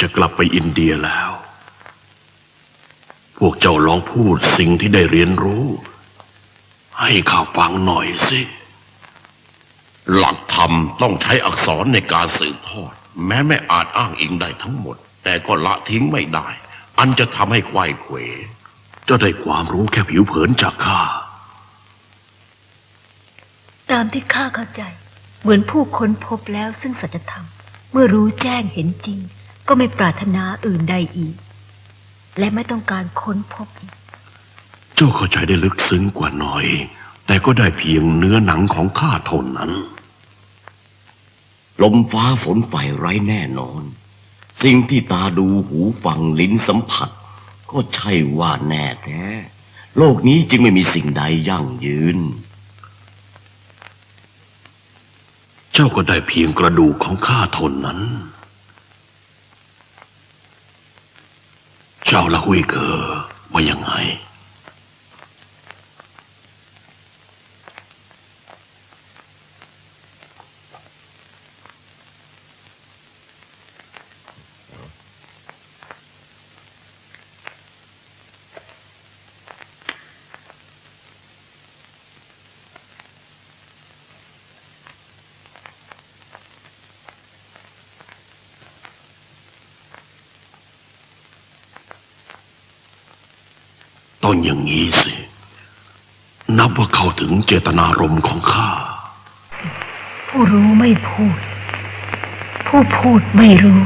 จะกลับไปอินเดียแล้ว พวกเจ้าลองพูดสิ่งที่ได้เรียนรู้ ให้ข้าฟังหน่อยสิ หลักธรรมต้องใช้อักษรในการสืบทอด แม้ไม่อาจอ้างอิงได้ทั้งหมด แต่ก็ละทิ้งไม่ได้ อันจะทำให้ไขว้เขวจ้าได้ความรู้แค่ผิวเผินจากข้า ตามที่ข้าเข้าใจ เหมือนผู้ค้นพบแล้วซึ่งสัจธรรม เมื่อรู้แจ้งเห็นจริง ก็ไม่ปรารถนาอื่นใดอีก และไม่ต้องการค้นพบอีก เจ้าเข้าใจได้ลึกซึ้งกว่าหน่อย แต่ก็ได้เพียงเนื้อหนังของข้าเท่านั้น ลมฟ้าฝนไฟไร้แน่นอน สิ่งที่ตาดูหูฟังลิ้นสัมผัส ก็ใช่ว่าแน่แท้ โลกนี้จึงไม่มีสิ่งใดยั่งยืนเจ้าก็ได้เพียงกระดูกของข้าเท่านั้น เจ้า ละหุยเกอว่ายังไง ต้องอย่างนี้สิ นับว่าเข้าถึงเจตนารมณ์ของข้า ผู้รู้ไม่พูด ผู้พูดไม่รู้